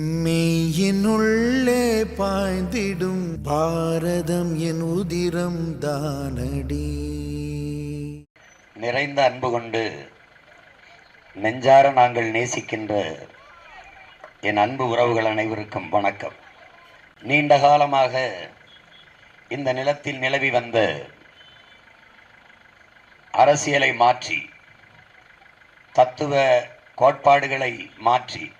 மெய்யினுள்ளே பாய்ந்திடும் பாரதம் என் உதிரம் தானடி. நிறைந்த அன்பு கொண்டு நெஞ்சார நாங்கள் நேசிக்கின்ற என் அன்பு உறவுகள் அனைவருக்கும் வணக்கம். நீண்ட காலமாக இந்த நிலத்தில் நிலவி வந்த அரசியலை மாற்றி தத்துவ கோட்பாடுகளை மாற்றி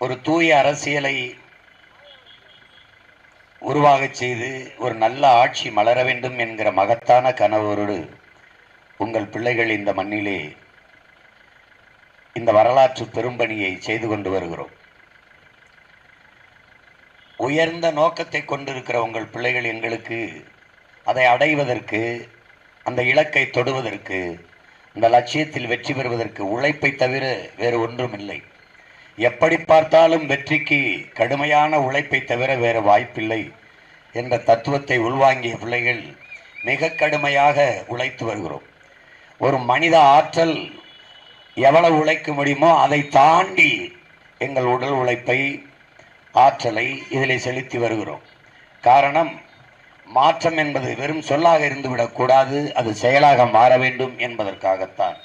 ஒரு தூய அரசியலை உருவாகச் செய்து ஒரு நல்ல ஆட்சி மலர வேண்டும் என்கிற மகத்தான கனவோடு உங்கள் பிள்ளைகள் இந்த மண்ணிலே இந்த வரலாற்று பெரும்பணியை செய்து கொண்டு வருகிறோம். உயர்ந்த நோக்கத்தை கொண்டிருக்கிற உங்கள் பிள்ளைகள் எங்களுக்கு அதை அடைவதற்கு அந்த இலக்கை தொடுவதற்கு அந்த லட்சியத்தில் வெற்றி பெறுவதற்கு உழைப்பை தவிர வேறு ஒன்றும் இல்லை எப்படி பார்த்தாலும் வெற்றிக்கு கடுமையான உழைப்பை தவிர வேறு வாய்ப்பில்லை என்ற தத்துவத்தை உள்வாங்கிய பிள்ளைகள் மிக கடுமையாக உழைத்து வருகிறோம். ஒரு மனித ஆற்றல் எவ்வளவு உழைக்க முடியுமோ அதை தாண்டி எங்கள் உடல் உழைப்பை ஆற்றலை இதில் செலுத்தி வருகிறோம். காரணம் மாற்றம் என்பது வெறும் சொல்லாக இருந்துவிடக்கூடாது அது செயலாக மாற வேண்டும் என்பதற்காகத்தான்.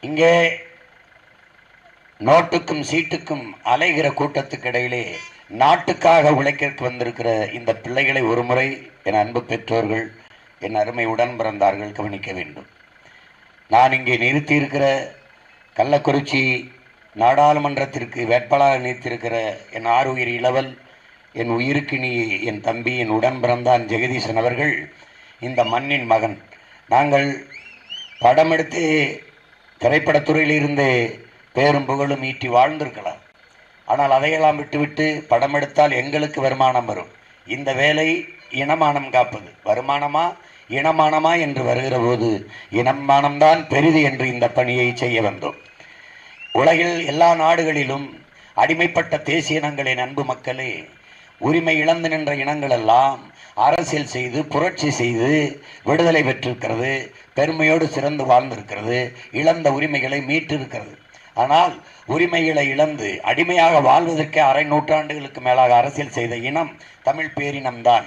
இங்கே நோட்டுக்கும் சீட்டுக்கும் அலைகிற கூட்டத்துக்கு இடையிலே நாட்டுக்காக உழைக்க வந்திருக்கிற இந்த பிள்ளைகளை ஒருமுறை என் அன்பு பெற்றோர்கள் என் அருமை உடன் பிறந்தார்கள் கவனிக்க வேண்டும். நான் இங்கே நிறுத்தியிருக்கிற கள்ளக்குறிச்சி நாடாளுமன்றத்திற்கு வேட்பாளராக நிறுத்தியிருக்கிற என் ஆறுயிர் இளவல் என் உயிருக்கினி என் தம்பி என் உடன் பிறந்தான் ஜெகதீசன் அவர்கள் இந்த மண்ணின் மகன். நாங்கள் படம் எடுத்து திரைப்படத்துறையிலிருந்து பேரும் புகழும் ஈட்டி வாழ்ந்திருக்கலாம். ஆனால் அதையெல்லாம் விட்டுவிட்டு படம் எடுத்தால் எங்களுக்கு வருமானம் வரும். இந்த வேலை இனமானம் காப்பது. வருமானமா? இனமானமா என்று வருகிற போது இனமானம்தான் பெரிது என்று இந்த பணியை செய்ய வந்தோம். உலகில் எல்லா நாடுகளிலும் அடிமைப்பட்ட தேசிய இனங்களின் அன்பு மக்களே உரிமை இழந்து நின்ற இனங்கள் எல்லாம் அரசியல் செய்து புரட்சி செய்து விடுதலை பெற்றிருக்கிறது பெருமையோடு சிறந்து வாழ்ந்திருக்கிறது இழந்த உரிமைகளை மீட்டிருக்கிறது. ஆனால் உரிமைகளை இழந்து அடிமையாக வாழ்வதற்கே அரை நூற்றாண்டுகளுக்கு மேலாக அரசியல் செய்த இனம் தமிழ் பேரினம்தான்.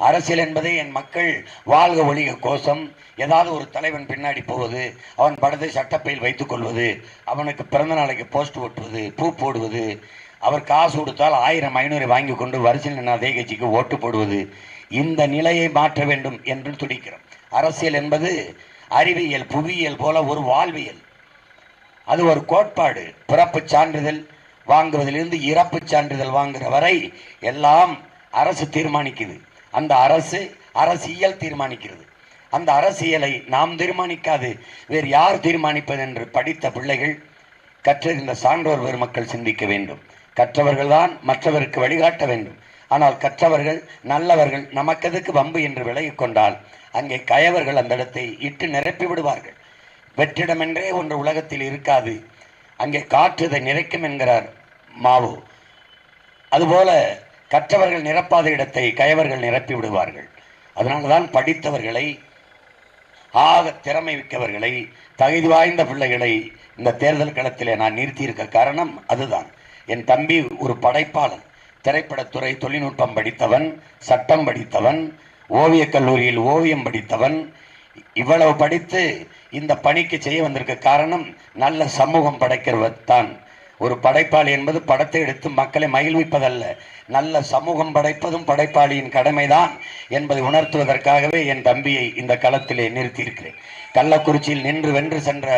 அரசியல் என்பதே என் மக்கள் வாழ்க ஒழிக கோஷம். ஏதாவது ஒரு தலைவன் பின்னாடி போவது அவன் படத்தை சட்டப்பையில் வைத்துக் கொள்வது அவனுக்கு பிறந்த நாளைக்கு போஸ்ட் ஓட்டுவது பூ போடுவது அவர் காசு கொடுத்தால் ஆயிரம் ஐநூறு வாங்கி கொண்டு வரிசையில் நின்று அதே கட்சிக்கு ஓட்டு போடுவது இந்த நிலையை மாற்ற வேண்டும் என்று துடிக்கிறோம். அரசியல் என்பது அறிவியல் புவியியல் போல ஒரு வாழ்வியல். அது ஒரு கோட்பாடு. பிறப்பு சான்றிதழ் வாங்குவதிலிருந்து இறப்பு சான்றிதழ் வாங்குற வரை எல்லாம் அரசு தீர்மானிக்குது. அந்த அரசு அரசியல் தீர்மானிக்கிறது. அந்த அரசியலை நாம் தீர்மானிக்காது வேறு யார் தீர்மானிப்பது என்று படித்த பிள்ளைகள் கற்றிருந்த சான்றோர் பெருமக்கள் சிந்திக்க வேண்டும். கற்றவர்கள்தான் மற்றவருக்கு வழிகாட்ட வேண்டும். ஆனால் கற்றவர்கள் நல்லவர்கள் நமக்கெதுக்கு வம்பு என்று விலகிக் கொண்டால் அங்கே கயவர்கள் அந்த இடத்தை இட்டு நிரப்பி விடுவார்கள். வெற்றிடமென்றே ஒன்று உலகத்தில் இருக்காது. அங்கே காற்றுதை நிறைக்கும் என்கிறார் மாவு. அதுபோல கற்றவர்கள் நிரப்பாத இடத்தை கயவர்கள் நிரப்பி விடுவார்கள். அதனால்தான் படித்தவர்களை ஆக திறமை மிக்கவர்களை தகுதி வாய்ந்த பிள்ளைகளை இந்த தேர்தல் களத்திலே நான் நிறுத்தியிருக்க காரணம் அதுதான். என் தம்பி ஒரு படைப்பாளன் திரைப்படத்துறை தொழில்நுட்பம் படித்தவன் சட்டம் படித்தவன் ஓவியக் கல்லூரியில் ஓவியம் படித்தவன் இவ்வளவு படித்து இந்த பணிக்கு செய்ய வந்திருக்க காரணம் நல்ல சமூகம் படைக்கிறவர் தான் ஒரு படைப்பாளி என்பது படத்தை எடுத்து மக்களை மகிழ்விப்பதல்ல. நல்ல சமூகம் படைப்பதும் படைப்பாளியின் கடமைதான் என்பதை உணர்த்துவதற்காகவே என் தம்பியை இந்த களத்திலே நிறுத்தியிருக்கிறேன். கள்ளக்குறிச்சியில் நின்று வென்று சென்ற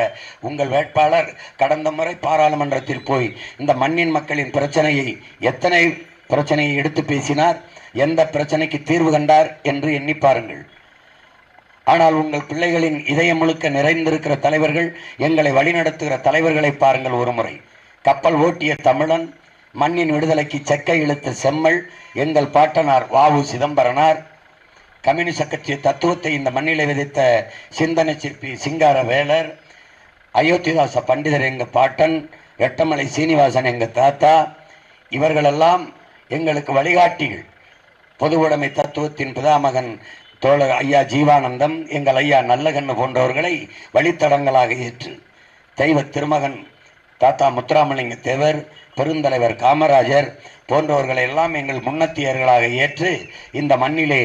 உங்கள் வேட்பாளர் கடந்த முறை பாராளுமன்றத்தில் போய் இந்த மண்ணின் மக்களின் பிரச்சனையை எத்தனை பிரச்சனையை எடுத்து பேசினார் எந்த பிரச்சனைக்கு தீர்வு கண்டார் என்று எண்ணி பாருங்கள். ஆனால் உங்கள் பிள்ளைகளின் இதயம் முழுக்க நிறைந்திருக்கிற தலைவர்கள் எங்களை வழிநடத்துகிற தலைவர்களை பாருங்கள் ஒரு முறை கப்பல் ஓட்டிய தமிழன் மண்ணின் விடுதலைக்கு செக்கை இழுத்த செம்மல் எங்கள் பாட்டனார் வாவு சிதம்பரனார் கம்யூனிஸ்ட் கட்சி தத்துவத்தை இந்த மண்ணிலே விதைத்த சிந்தனை சிற்பி சிங்கார வேலர் அயோத்திதாச பண்டிதர் எங்கள் பாட்டன் எட்டமலை சீனிவாசன் எங்கள் தாத்தா இவர்களெல்லாம் எங்களுக்கு வழிகாட்டிகள். பொதுவுடைமை தத்துவத்தின் பிதாமகன் தோழர் ஐயா ஜீவானந்தம் எங்கள் ஐயா நல்லகண்ணு போன்றவர்களை வழித்தடங்களாக ஏற்று. தெய்வ திருமகன் தாத்தா முத்துராமலிங்க தேவர் பெருந்தலைவர் காமராஜர் போன்றவர்களை எல்லாம் எங்கள் முன்னத்தியர்களாக ஏற்று இந்த மண்ணிலே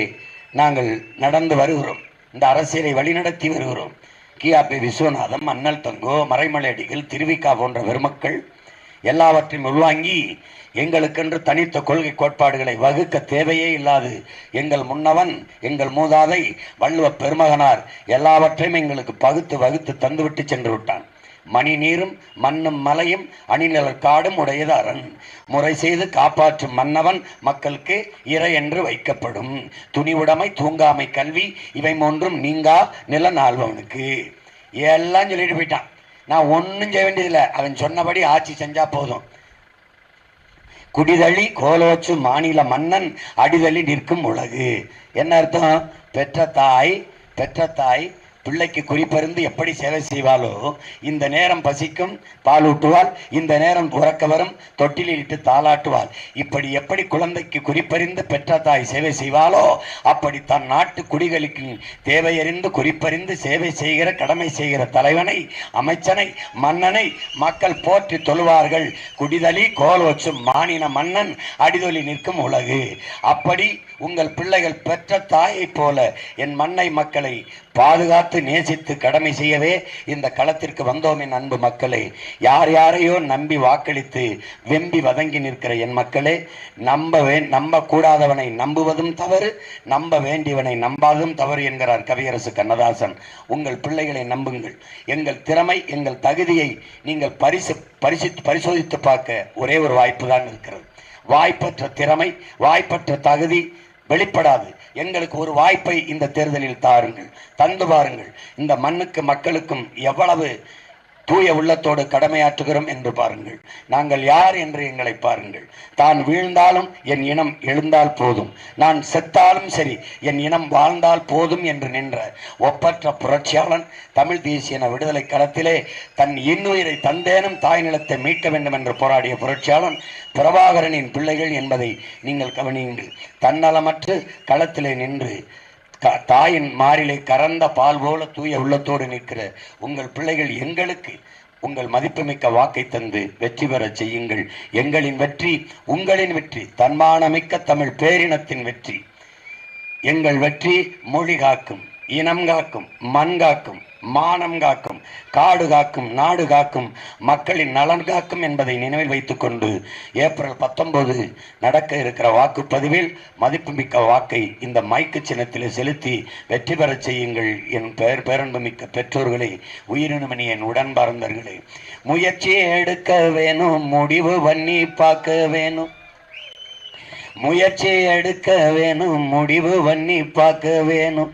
நாங்கள் நடந்து வருகிறோம். இந்த அரசியலை வழிநடத்தி வருகிறோம். கியாபி விஸ்வநாதம் அண்ணல் தங்கோ மறைமலையடிகள் திருவிக்கா போன்ற பெருமக்கள் எல்லாவற்றையும் உள்வாங்கி எங்களுக்கென்று தனித்த கொள்கை கோட்பாடுகளை வகுக்க தேவையே இல்லாது எங்கள் முன்னவன் எங்கள் மூதாதை வள்ளுவ பெருமகனார் எல்லாவற்றையும் எங்களுக்கு பகுத்து வகுத்து தந்துவிட்டு சென்று விட்டான். மணி நீரும் மண்ணும் மலையும் அணிநிழல் காடும் உடையது அரண் முறை செய்து காப்பாற்றும் மன்னவன் மக்களுக்கு இறை என்று வைக்கப்படும். துணிவுடைமை தூங்காமை கல்வி இவை மூன்றும் நீங்கா நிலநாள்பவனுக்கு எல்லாம் சொல்லிட்டு போயிட்டான். நான் ஒன்றும் செய்ய வேண்டியதில்லை. அவன் சொன்னபடி ஆட்சி செஞ்சால் போதும். குடிதளி கோலோச்சு மாநில மன்னன் அடிதளி நிற்கும் உலகு. என்ன அர்த்தம்? பெற்ற தாய் பெற்ற தாய் பிள்ளைக்கு குறிப்பறிந்து எப்படி சேவை செய்வாளோ இந்த நேரம் பசிக்கும் பால் ஊட்டுவாள் இந்த நேரம் உறக்க வரும் தொட்டிலில் இட்டு தாளாட்டுவாள். இப்படி எப்படி குழந்தைக்கு குறிப்பறிந்து பெற்ற தாய் சேவை செய்வாளோ அப்படி தன் நாட்டு குடிகளுக்கு தேவையறிந்து குறிப்பறிந்து சேவை செய்கிற கடமை செய்கிற தலைவனை அமைச்சனை மன்னனை மக்கள் போற்றி தொழுவார்கள். குடிதலி கோலோச்சும் மாநில மன்னன் அடிதொலி நிற்கும் உலகு. அப்படி உங்கள் பிள்ளைகள் பெற்ற தாயைப் போல என் மண்ணை மக்களை பாதுகாத்து நேசித்து கடமை செய்யவே இந்த களத்திற்கு வந்தோம் என் அன்பு மக்களே. யார் யாரையோ நம்பி வாக்களித்து வெம்பி வதங்கி நிற்கிற என் மக்களே நம்ப வே நம்ப கூடாதவனை நம்புவதும் தவறு நம்ப வேண்டியவனை நம்பாததும் தவறு என்கிறார் கவியரசு கண்ணதாசன். உங்கள் பிள்ளைகளை நம்புங்கள். எங்கள் திறமை எங்கள் தகுதியை நீங்கள் பரிசு பரிசு பரிசோதித்து பார்க்க ஒரே ஒரு வாய்ப்பு தான் இருக்கிறது. வாய்ப்பற்ற திறமை வாய்ப்பற்ற தகுதி வெளிப்படாது. எங்களுக்கு ஒரு வாய்ப்பை இந்த தேர்தலில் தாருங்கள். தந்து பாருங்கள். இந்த மண்ணுக்கு மக்களுக்கும் எவ்வளவு தூய உள்ளத்தோடு கடமையாற்றுகிறோம் என்று பாருங்கள். நாங்கள் யார் என்று எங்களை பாருங்கள். தான் வீழ்ந்தாலும் என் இனம் எழுந்தால் போதும். நான் செத்தாலும் சரி என் இனம் வாழ்ந்தால் போதும் என்று நின்ற ஒப்பற்ற புரட்சியாளன் தமிழ் தேசியன விடுதலை களத்திலே தன் இன்னுயிரை தந்தேனும் தாய் நிலத்தை மீட்க வேண்டும் என்று போராடிய புரட்சியாளன் பிரபாகரனின் பிள்ளைகள் என்பதை நீங்கள் கவனியுங்கள். தன்னலமற்று களத்திலே நின்று தாயின் மாறிலே கறந்த பால் போல தூய உள்ளத்தோடு நிற்கிற உங்கள் பிள்ளைகள் எங்களுக்கு உங்கள் மதிப்புமிக்க வாக்கை தந்து வெற்றி பெறச் செய்யுங்கள். எங்களின் வெற்றி உங்களின் வெற்றி தன்மானமிக்க தமிழ் பேரினத்தின் வெற்றி. எங்கள் வெற்றி மொழி காக்கும் இனம் காக்கும் மண் காக்கும். மானம் காக்கும் காடு காக்கும் நாடு காக்கும் மக்களின் நலன் காக்கும் என்பதை நினைவில் வைத்துக்கொண்டு ஏப்ரல் பத்தொன்பது நடக்க இருக்கிற வாக்குப்பதிவில் மதிப்புமிக்க வாக்கை இந்த மைக்கு சின்னத்தில் செலுத்தி வெற்றி பெறச் செய்யுங்கள். என் பெயர் பேரன்புமிக்க பெற்றோர்களே உயிரினுமணி என் உடன்பார்ந்தர்களே முயற்சி எடுக்க வேணும் முடிவு பண்ணி பார்க்க வேணும். முயற்சி எடுக்க வேணும் முடிவு பண்ணி பார்க்க வேணும்.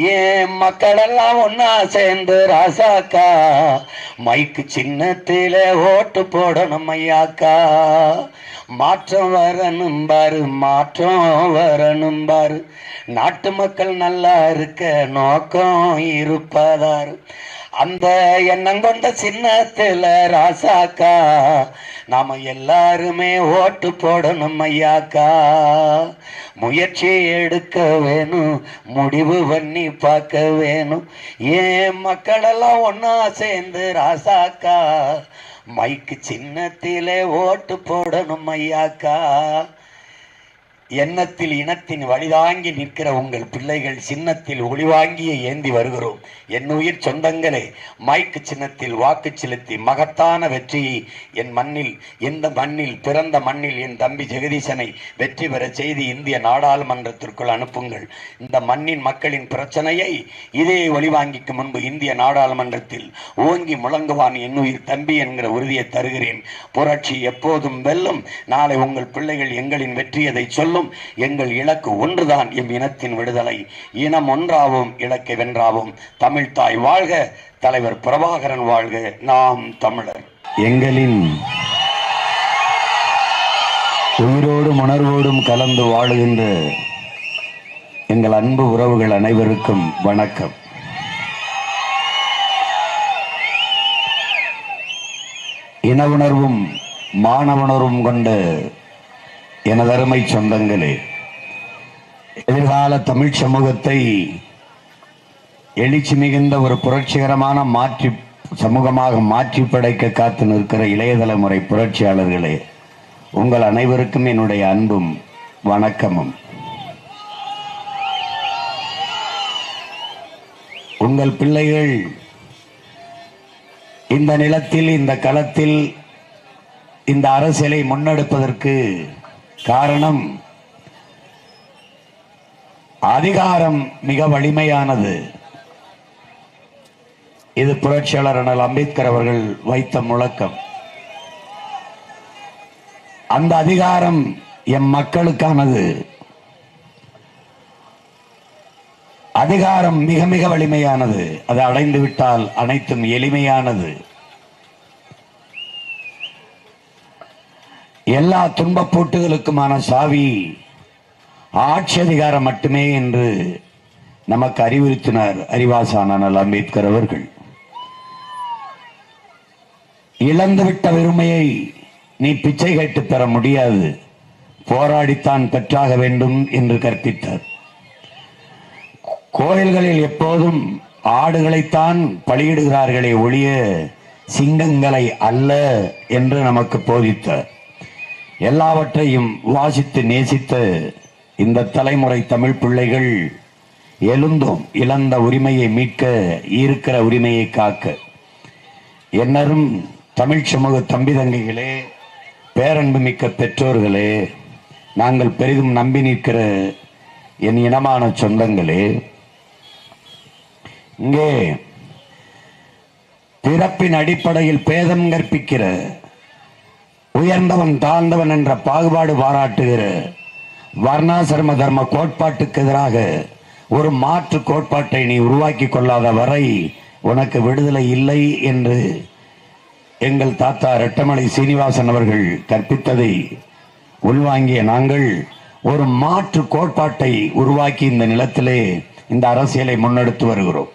ஏன் மக்களெல்லாம் ஒன்னா சேர்ந்து ராசாக்கா? மைக்கு சின்னத்தில ஓட்டு போடணும் ஐயாக்கா. மாற்றம் வரணும் பாரு மாற்றம் வரணும் பாரு. நாட்டு மக்கள் நல்லா இருக்க நோக்கம் இருப்பதாரு. அந்த எண்ணம் கொண்ட சின்னத்தில் ராசாக்கா நாம எல்லாருமே ஓட்டு போடணும் ஐயாக்கா. முயற்சி எடுக்க வேணும் முடிவு பண்ணி பார்க்க வேணும். ஏன் மக்களெல்லாம் ஒன்னா சேர்ந்து ராசாக்கா? மைக்கு சின்னத்திலே ஓட்டு போடணும் ஐயாக்கா. எண்ணத்தில் இனத்தின் வழிதாங்கி நிற்கிற உங்கள் பிள்ளைகள் சின்னத்தில் ஒளிவாங்கிய ஏந்தி வருகிறோம். என் உயிர் சொந்தங்களே மைக்கு சின்னத்தில் வாக்கு செலுத்தி மகத்தான வெற்றியை என் மண்ணில் இந்த மண்ணில் பிறந்த மண்ணில் என் தம்பி ஜெகதீசனை வெற்றி பெற செய்து இந்திய நாடாளுமன்றத்திற்குள் அனுப்புங்கள். இந்த மண்ணின் மக்களின் பிரச்சனையை இதே ஒளிவாங்கிக்கு முன்பு இந்திய நாடாளுமன்றத்தில் ஓங்கி முழங்குவான் என் உயிர் தம்பி என்கிற உறுதியை தருகிறேன். புரட்சி எப்போதும் வெல்லும். நாளை உங்கள் பிள்ளைகள் எங்களின் வெற்றியதை சொல்லும். எங்கள் இலக்கு ஒன்றுதான் எம் இனத்தின் விடுதலை. இனம் ஒன்றாவும் இலக்கை வென்றாவும் தமிழ் தாய் வாழ்க தலைவர் பிரபாகரன் வாழ்க. நாம் தமிழர். எங்களின் உயிரோடும் உணர்வோடும் கலந்து வாழுகின்ற எங்கள் அன்பு உறவுகள் அனைவருக்கும் வணக்கம். இன உணர்வும் மானவுணர்வும் கொண்ட எனதருமை சொந்தங்களே எதிர்கால தமிழ் சமூகத்தை எழுச்சி மிகுந்த ஒரு புரட்சிகரமான மாற்றி சமூகமாக மாற்றி படைக்க காத்து நிற்கிற இளைய தலைமுறை புரட்சியாளர்களே உங்கள் அனைவருக்கும் என்னுடைய அன்பும் வணக்கமும். உங்கள் பிள்ளைகள் இந்த நிலத்தில் இந்த களத்தில் இந்த அரசியலை முன்னெடுப்பதற்கு காரணம் அதிகாரம் மிக வலிமையானது. இது புரட்சியாளர் அண்ணல் அம்பேத்கர் அவர்கள் வைத்த முழக்கம். அந்த அதிகாரம் எம் மக்களுக்கானது. அதிகாரம் மிக மிக வலிமையானது. அதை அடைந்து விட்டால் அனைத்தும் எளிமையானது. எல்லா துன்பப் பூட்டுகளுக்குமான சாவி. ஆட்சி அதிகாரம் மட்டுமே என்று நமக்கு அறிவுறுத்தினார் அறிவாசான அம்பேத்கர் அவர்கள். இழந்துவிட்ட வெறுமையை நீ பிச்சை கேட்டு பெற முடியாது. போராடித்தான் பெற்றாக வேண்டும் என்று கற்பித்தார். கோயில்களில் எப்போதும் ஆடுகளைத்தான் பலியிடுகிறார்களே ஒழிய சிங்கங்களை அல்ல என்று நமக்கு போதித்தார். எல்லாவற்றையும் வாசித்து நேசித்து இந்த தலைமுறை தமிழ் பிள்ளைகள் எழுந்தோம் இழந்த உரிமையை மீட்க இருக்கிற உரிமையை காக்க. என்னரும் தமிழ் சமூக தம்பி தங்கைகளே பேரன்பு மிக்க பெற்றோர்களே நாங்கள் பெரிதும் நம்பி நிற்கிற என் இனமான சொந்தங்களே இங்கே பிறப்பின் அடிப்படையில் பேதம் கற்பிக்கிற உயர்ந்தவன் தாழ்ந்தவன் என்ற பாகுபாடு பாராட்டுகிற. வர்ணாசிரம தர்ம கோட்பாட்டுக்கு எதிராக ஒரு மாற்று கோட்பாட்டை நீ உருவாக்கி கொள்ளாத வரை உனக்கு விடுதலை இல்லை என்று எங்கள் தாத்தா ரெட்டமலை சீனிவாசன் அவர்கள் கற்பித்ததை உள்வாங்கிய நாங்கள் ஒரு மாற்று கோட்பாட்டை உருவாக்கி இந்த நிலத்திலே இந்த அரசியலை முன்னெடுத்து வருகிறோம்.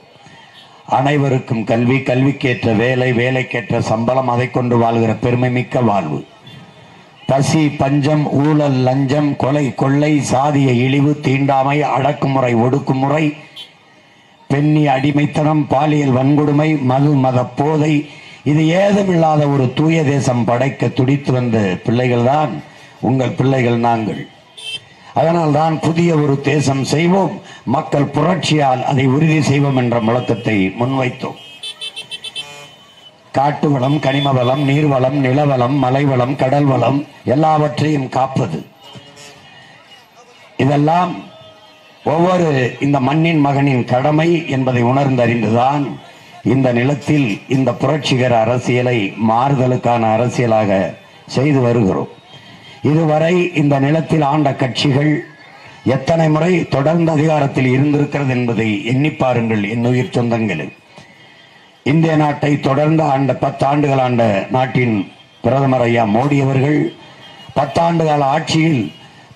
அனைவருக்கும் கல்வி கல்விக்கேற்ற வேலை வேலைக்கேற்ற சம்பளம் அதை கொண்டு வாழ்கிற பெருமை மிக்க வாழ்வு. பசி பஞ்சம் ஊழல் லஞ்சம் கொலை கொள்ளை சாதிய இழிவு தீண்டாமை அடக்குமுறை ஒடுக்குமுறை பெண்ணி அடிமைத்தனம் பாலியல் வன்கொடுமை மது மத போதை இது ஏதுமில்லாத ஒரு தூய தேசம் படைக்க துடித்து வந்த பிள்ளைகள் தான் உங்கள் பிள்ளைகள் நாங்கள். அதனால் தான் புதிய ஒரு தேசம் செய்வோம். மக்கள் புரட்சியால் அதை உறுதி செய்வோம் என்ற முழக்கத்தை முன்வைத்தோம். காட்டு வளம் கனிம வளம் நீர்வளம் நிலவளம் மலைவளம் கடல் வளம் எல்லாவற்றையும் காப்பது. இதெல்லாம் ஒவ்வொரு இந்த மண்ணின் மகனின் கடமை என்பதை உணர்ந்தறிந்துதான் இந்த நிலத்தில் இந்த புரட்சிகர அரசியலை மாறுதலுக்கான அரசியலாக செய்து வருகிறோம். இதுவரை இந்த நிலத்தில் ஆண்ட கட்சிகள் எத்தனை முறை தொடர்ந்து அதிகாரத்தில் இருந்திருக்கிறது என்பதை எண்ணி பாருங்கள் என் உயிர் சொந்தங்களே. இந்திய நாட்டை தொடர்ந்து ஆண்ட பத்தாண்டுகள் ஆண்ட நாட்டின் பிரதமர் ஐயா மோடி அவர்கள் பத்தாண்டு கால ஆட்சியில்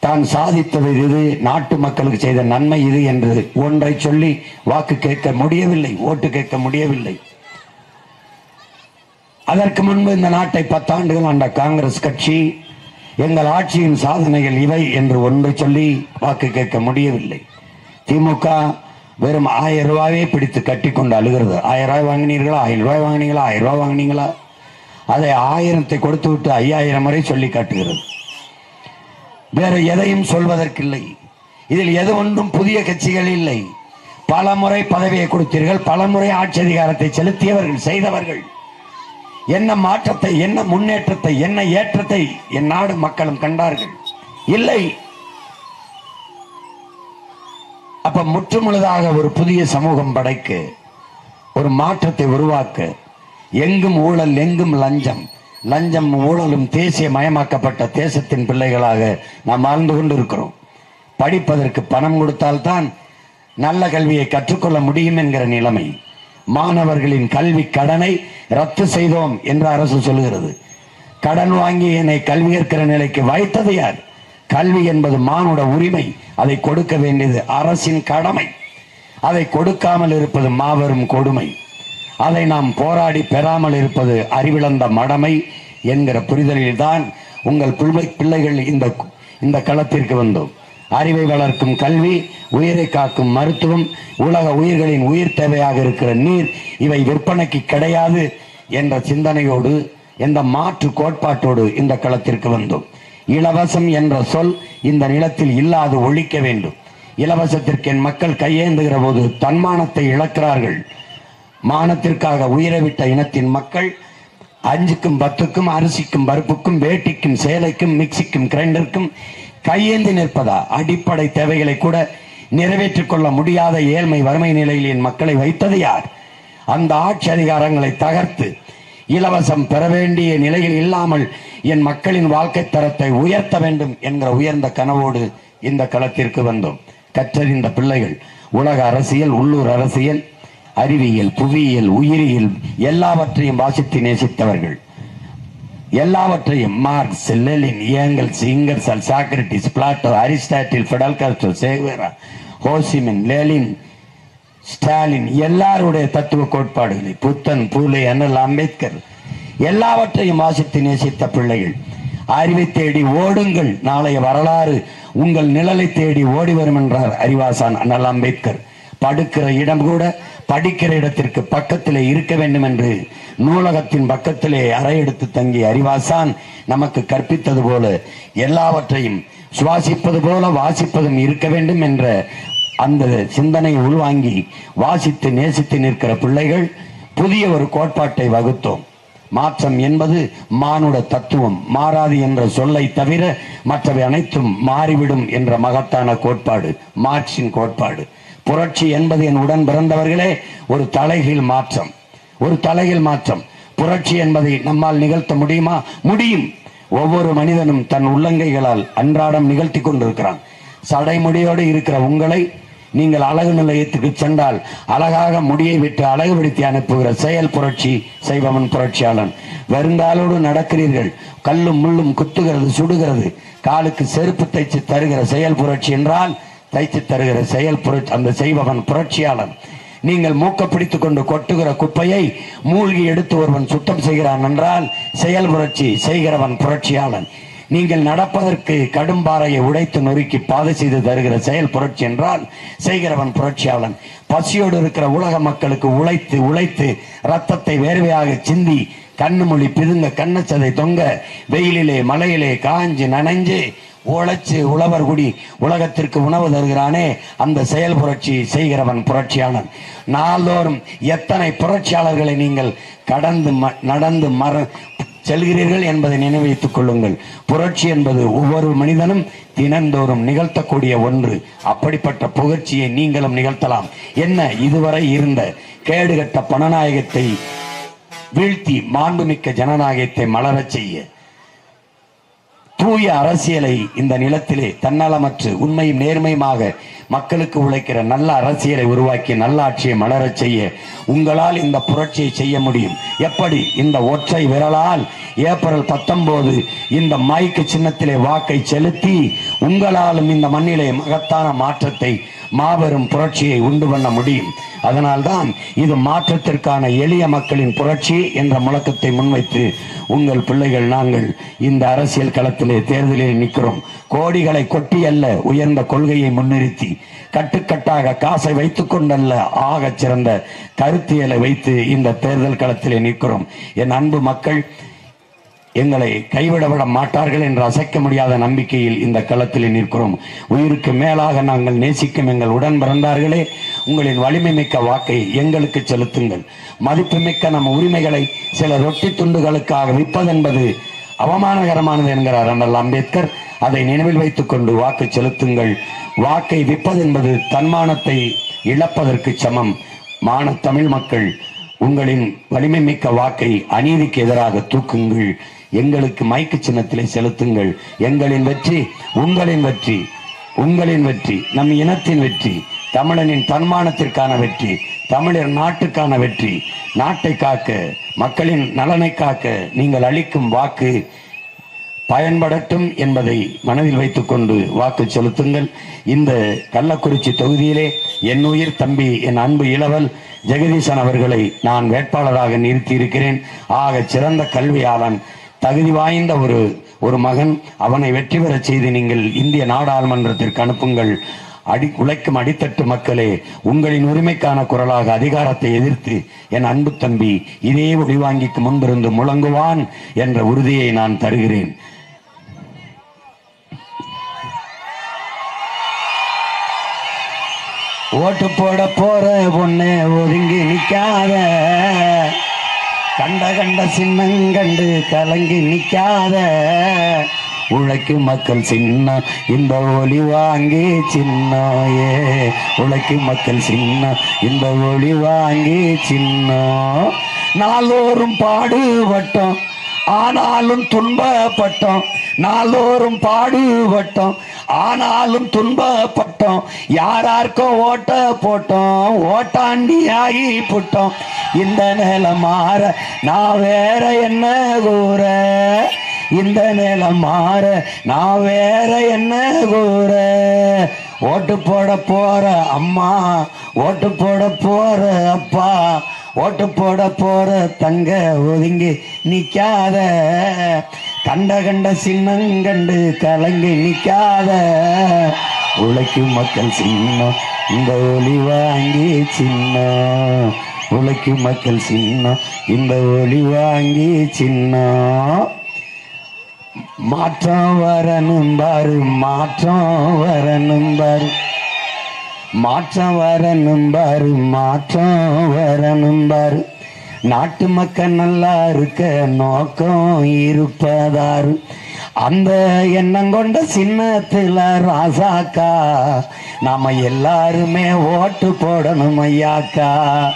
தான் சாதித்தது இது நாட்டு மக்களுக்கு செய்த நன்மை இது என்று ஒன்றை சொல்லி வாக்கு கேட்க முடியவில்லை ஓட்டு கேட்க முடியவில்லை. அதற்கு முன்பு இந்த நாட்டை பத்தாண்டுகள் ஆண்ட காங்கிரஸ் கட்சி எங்கள் ஆட்சியின் சாதனைகள் இவை என்று ஒன்று சொல்லி வாக்கு கேட்க முடியவில்லை. திமுக வெறும் ஆயிரம் ரூபாயே பிடித்து கட்டி கொண்டு அழுகிறது. ஆயிரம் ரூபாய் வாங்கினீர்களா? ஆயிரம் ரூபாய் வாங்கினீங்களா? ஆயிரம் ரூபாய் வாங்கினீங்களா? அதை ஆயிரத்தை கொடுத்து விட்டு ஐயாயிரம் வரை சொல்லி காட்டுகிறது. வேற எதையும் சொல்வதற்கில்லை. இதில் எது ஒன்றும் புதிய கட்சிகள் இல்லை. பல முறை பதவியை கொடுத்தீர்கள். பல முறை ஆட்சி அதிகாரத்தை செலுத்தியவர்கள் செய்தவர்கள். என்ன மாற்றத்தை என்ன முன்னேற்றத்தை என்ன ஏற்றத்தை என் நாடு மக்களும் கண்டார்கள்? இல்லை. அப்ப முற்றுமுழுதாக ஒரு புதிய சமூகம் படைக்க ஒரு மாற்றத்தை உருவாக்க எங்கும் ஊழல் எங்கும் லஞ்சம் லஞ்சம் ஊழலும் தேசிய மயமாக்கப்பட்ட தேசத்தின் பிள்ளைகளாக நாம் வாழ்ந்து கொண்டிருக்கிறோம். படிப்பதற்கு பணம் கொடுத்தால்தான் நல்ல கல்வியை கற்றுக்கொள்ள முடியும் என்கிற நிலைமை. மாணவர்களின் கல்வி கடனை ரத்து செய்தோம் என்று அரசு சொல்லுகிறது. கடன் வாங்கி என்னை கல்வி கற்கிற நிலைக்கு வைத்தது யார்? கல்வி என்பது மானுட உரிமை. அதை கொடுக்க வேண்டியது அரசின் கடமை. அதை கொடுக்காமல் இருப்பது மாபெரும் கொடுமை. அதை நாம் போராடி பெறாமல் இருப்பது அறிவிழந்த மடமை என்கிற புரிதலில் தான் உங்கள் பிள்ளை பிள்ளைகள் இந்த இந்த களத்திற்கு வந்தோம். அறிவை வளர்க்கும் கல்வி உயிரை காக்கும் மருத்துவம் உலக உயிர்களின் உயிர் தேவையாக இருக்கிற நீர் இவை விற்பனைக்கு கிடையாது என்ற சிந்தனையோடு என்ற மாற்று கோட்பாட்டோடு இந்த களத்திற்கு வந்தோம். இலவசம் என்ற சொல் இந்த நிலத்தில் இல்லாது ஒழிக்க வேண்டும். இலவசத்திற்கு என் மக்கள் கையேந்துகிற போது தன்மானத்தை இழக்கிறார்கள். மானத்திற்காக உயிரை விட்ட இனத்தின் மக்கள் அஞ்சுக்கும் பத்துக்கும் அரிசிக்கும் பருப்புக்கும் வேட்டிக்கும் சேலைக்கும் மிக்சிக்கும் கிரைண்டருக்கும் கையேந்தி நிற்பதா? அடிப்படை தேவைகளை கூட நிறைவேற்றிக் கொள்ள முடியாத ஏழ்மை வறுமை நிலையில் என் மக்களை வைத்தது யார்? அந்த ஆட்சி அதிகாரங்களை தகர்த்து இலவசம் பெற வேண்டிய நிலையில் இல்லாமல் என் மக்களின் வாழ்க்கை தரத்தை உயர்த்த வேண்டும் என்கிற உயர்ந்த கனவோடு இந்த களத்திற்கு வந்தோம். கற்றறிந்த பிள்ளைகள் உலக அரசியல் உள்ளூர் அரசியல் அறிவியல் புவியியல் உயிரியல் எல்லாவற்றையும் வாசித்து நேசித்தவர்கள். எல்லாவற்றையும் Marx Lenin Engels Ingersoll Socrates Plato Aristotle Fidel Castro Che Guevara Ho Chi Minh Lenin Stalin எல்லாருடைய தத்துவ கோட்பாடுகளை புத்தன் பூலே அண்ணல் அம்பேத்கர் எல்லாவற்றையும் வாசித்து நேசித்த பிள்ளைகள் அறிவை தேடி ஓடுங்கள் நாளைய வரலாறு உங்கள் நிழலை தேடி ஓடி வரும் என்றார் அறிவாசான் அண்ணல் அம்பேத்கர். படுக்கிற இடம் கூட படிக்கிற இடத்திற்கு பக்கத்திலே இருக்க வேண்டும் என்று நூலகத்தின் பக்கத்திலே அறை எடுத்து தங்கிய அறிவாசான் நமக்கு கற்பித்தது போல எல்லாவற்றையும் சுவாசிப்பது போல வாசிப்பதும் இருக்க வேண்டும் என்ற அந்த சிந்தனை உள்வாங்கி வாசித்து நேசித்து நிற்கிற பிள்ளைகள் புதிய ஒரு கோட்பாட்டை வகுத்தோம். மாற்றம் என்பது மானுட தத்துவம் மாறாது என்ற சொல்லை தவிர மற்றவை அனைத்தும் மாறிவிடும் என்ற மகத்தான கோட்பாடு மார்க்சின் கோட்பாடு. புரட்சி என்பது என் உடன் பிறந்தவர்களே ஒரு தலைகீழ் மாற்றம். ஒரு தலைகீழ் மாற்றம். புரட்சி என்பதை நம்மால் நிகழ்த்த முடியுமா? முடியும். ஒவ்வொரு மனிதனும் தன் உள்ளங்கைகளால் அன்றாடம் நிகழ்த்தி கொண்டிருக்கிறான். சடைமுடியோடு இருக்கிற உங்களை நீங்கள் அழகு நிலையத்துக்கு சென்றால் அழகாக முடியை விட்டு அழகுபடுத்தி அனுப்புகிற செயல் புரட்சி செய்பவன் புரட்சியாளன். வருங்காலோடு நடக்கிறீர்கள். கல்லும் முள்ளும் குத்துகிறது சுடுகிறது. காலுக்கு செருப்பு தைச்சு தருகிற செயல் புரட்சி என்றால் தைத்து தருகிற செயல் புரட்சி அந்த செய்பவன் புரட்சியாளன். நீங்கள் மூக்க பிடித்து கொண்டு கொட்டுகிற குப்பையை மூழ்கி எடுத்து ஒருவன் சுத்தம் செய்கிறான் என்றால் செயல் புரட்சி செய்கிறவன் புரட்சியாளன். நீங்கள் நடப்பதற்கு கடும் பாறையை உடைத்து நொறுக்கி பாதை செய்து தருகிற செயல் புரட்சி என்றால் செய்கிறவன் புரட்சியாளன். பசியோடு இருக்கிற உலக மக்களுக்கு உழைத்து உழைத்து ரத்தத்தை வேர்வையாக சிந்தி கண்ணு மொழி பிதுங்க கண்ணச்சதை தொங்க வெயிலிலே மலையிலே காஞ்சு நனைஞ்சு உழைச்சு உழவர் குடி உலகத்திற்கு உணவு தருகிறானே அந்த செயல் புரட்சி செய்கிறவன் புரட்சியாளன். நாள்தோறும் எத்தனை புரட்சியாளர்களை நீங்கள் கடந்து ம- நடந்து மற செல்கிறீர்கள் என்பதை நினைவைத்துக் கொள்ளுங்கள். புரட்சி என்பது ஒவ்வொரு மனிதனும் தினந்தோறும் நிகழ்த்தக்கூடிய ஒன்று. அப்படிப்பட்ட புகழ்ச்சியை நீங்களும் நிகழ்த்தலாம். என்ன இதுவரை இருந்த கேடுகட்ட பணநாயகத்தை வீழ்த்தி மாண்புமிக்க ஜனநாயகத்தை மலரச் செய்ய தூய அரசியலை இந்த நிலத்திலே தன்னலமற்று உண்மையும் நேர்மையுமாக மக்களுக்கு உழைக்கிற நல்ல அரசியலை உருவாக்கி நல்ல ஆட்சியை மலரச் செய்ய உங்களால் இந்த புரட்சியை செய்ய முடியும். எப்படி? இந்த ஒற்றை விரலால் ஏப்ரல் பத்தொன்பது இந்த மைக்கு சின்னத்திலே வாக்கை செலுத்தி உங்களாலும் இந்த மண்ணிலே மகத்தான மாற்றத்தை மாபெரும் புரட்சியை உண்டு பண்ண முடியும். அதனால்தான் இது மாற்றத்திற்கான எளிய மக்களின் புரட்சி என்ற முழக்கத்தை முன்வைத்து உங்கள் பிள்ளைகள் நாங்கள் இந்த அரசியல் களத்திலே தேர்தலில் நிற்கிறோம். கோடிகளை கொட்டி அல்ல உயர்ந்த கொள்கையை முன்னிறுத்தி கட்டுக்கட்டாக காசை வைத்துக் கொண்டல்ல ஆக சிறந்த கருத்தியலை வைத்து இந்த தேர்தல் களத்திலே நிற்கிறோம். என் அன்பு மக்கள் எங்களை கைவிட விட மாட்டார்கள் என்று அசைக்க முடியாத நம்பிக்கையில் இந்த களத்தில் நிற்கிறோம். உயிருக்கு மேலாக நாங்கள் நேசிக்கும் எங்கள் உடன் பிறந்தார்களே உங்களின் வலிமை மிக்க வாக்கை எங்களுக்கு செலுத்துங்கள். மதிப்புமிக்க நம் உரிமைகளை சில ரொட்டி துண்டுகளுக்காக விற்பதென்பது அவமானகரமானது என்கிறார் அண்ணல் அம்பேத்கர். அதை நினைவில் வைத்துக் கொண்டு வாக்கு செலுத்துங்கள். வாக்கை விற்பதென்பது தன்மானத்தை இழப்பதற்கு சமம். மான தமிழ் மக்கள் உங்களின் வலிமை மிக்க வாக்கை அநீதிக்கு எதிராக தூக்குங்கள். எங்களுக்கு மைக்கு சின்னத்திலே செலுத்துங்கள். எங்களின் வெற்றி உங்களின் வெற்றி உங்களின் வெற்றி நம் இனத்தின் வெற்றி தமிழனின் தன்மானத்திற்கான வெற்றி தமிழர் நாட்டுக்கான வெற்றி. நாட்டை காக்க மக்களின் நலனை காக்க நீங்கள் அளிக்கும் வாக்கு பயன்படட்டும் என்பதை மனதில் வைத்துக்கொண்டு வாக்கு செலுத்துங்கள். இந்த கள்ளக்குறிச்சி தொகுதியிலே என் உயிர் தம்பி என் அன்பு இளவல் ஜெகதீசன் அவர்களை நான் வேட்பாளராக நிறுத்தி இருக்கிறேன் ஆக சிறந்த கல்வியாளன் தகுதி வாய்ந்த ஒரு ஒரு மகன் அவனை வெற்றி பெறச் செய்து நீங்கள் இந்திய நாடாளுமன்றத்திற்கு அனுப்புங்கள். அடி உழைக்கும் அடித்தட்டு மக்களே உங்களின் உரிமைக்கான குரலாக அதிகாரத்தை எதிர்த்து என் அன்பு தம்பி இதே ஒளிவாங்கிக்கு முன்பிருந்து முழங்குவான் என்ற உறுதியை நான் தருகிறேன். ஓட்டு போட போற பொண்ணு ஒதுங்கி நிக்காத. கண்ட கண்ட சின்னங்கண்டு கலங்கி நிக்காத. உழைக்கு மக்கள் சின்னம் இந்த ஒளி வாங்கி சின்னோயே. ஏ மக்கள் சின்னம் இந்த ஒளி வாங்கி சின்னம் நாளோறும் பாடுபட்டோம் ஆனாலும் துன்பப்பட்டோம். நாளோறும் பாடுபட்டோம். ஆனாலும் துன்பப்பட்டோம். யாராருக்கும் ஓட்ட போட்டோம். ஓட்டாண்டி ஆகி புட்டோம். இந்த நிலை மாற நான் வேற என்ன கூற? இந்த நிலை மாற நான் வேற என்ன கூற? ஓட்டு போட போற அம்மா ஓட்டு போட போற அப்பா ஓட்டு போட போற தங்க ஒதுங்கி நிக்காத. கண்ட கண்ட சின்னங்கண்டு கலங்கி நிக்காத. உழைக்கும் மக்கள் சின்னம் இந்த ஒளி வாங்கி சின்னம். உழைக்கும் மக்கள் சின்னம் இந்த ஒளி வாங்கி சின்னம். மாற்றம் வரணும் பாரு மாற்றம் வரணும் பாரு. மாற்றம் வரணும் பாரு மாற்றம் வரணும் பாரு. நாட்டு மக்கள் நல்லா இருக்க நோக்கம் இருப்பதாரு. அந்த எண்ணம் கொண்ட சின்னத்துல ராசாக்கா நாம எல்லாருமே ஓட்டு போடணும் ஐயாக்கா.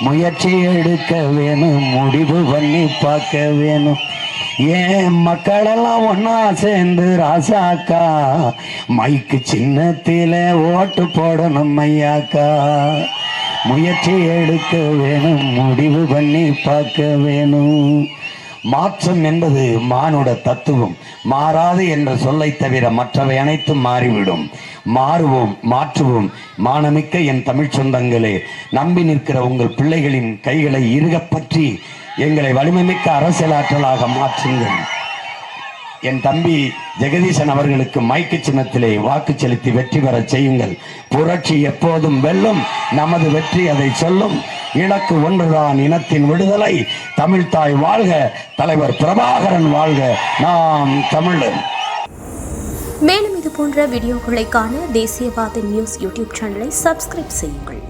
முயற்சி எடுக்க வேணும் முடிவு பண்ணி பார்க்க வேணும். ஏன் மக்களெல்லாம் ஒன்னா சேர்ந்து ராசாக்கா மைக்கு சின்னத்தில ஓட்டு போடணும் ஐயாக்கா. முயற்சி எடுக்க வேணும் முடிவு பண்ணி பார்க்க வேணும். மாற்றம் என்பது மானுட தத்துவம். மாறாது என்ற சொல்லை தவிர மற்றவை அனைத்தும் மாறிவிடும். மாறுவோம் மாற்றுவோம். மானமிக்க என் தமிழ் சொந்தங்களே நம்பி நிற்கிற உங்கள் பிள்ளைகளின் கைகளை இறுகப் பற்றி எங்களை வலிமைமிக்க அரசியலாற்றலாக மாற்றுங்கள். என் தம்பி ஜெகதீசன் அவர்களுக்கு மைக்கு சின்னத்திலே வாக்கு செலுத்தி வெற்றி பெறச் செய்யுங்கள். புரட்சி எப்போதும் வெல்லும் நமது வெற்றி அதை சொல்லும். இலக்கு ஒன்றுதான் இனத்தின் விடுதலை. தமிழ்தாய் வாழ்க தலைவர் பிரபாகரன் வாழ்க. நாம் தமிழன். மேலும் இது போன்ற வீடியோக்களை காண தேசியவாத நியூஸ் யூடியூப் சேனலை சப்ஸ்கிரைப் செய்யுங்கள்.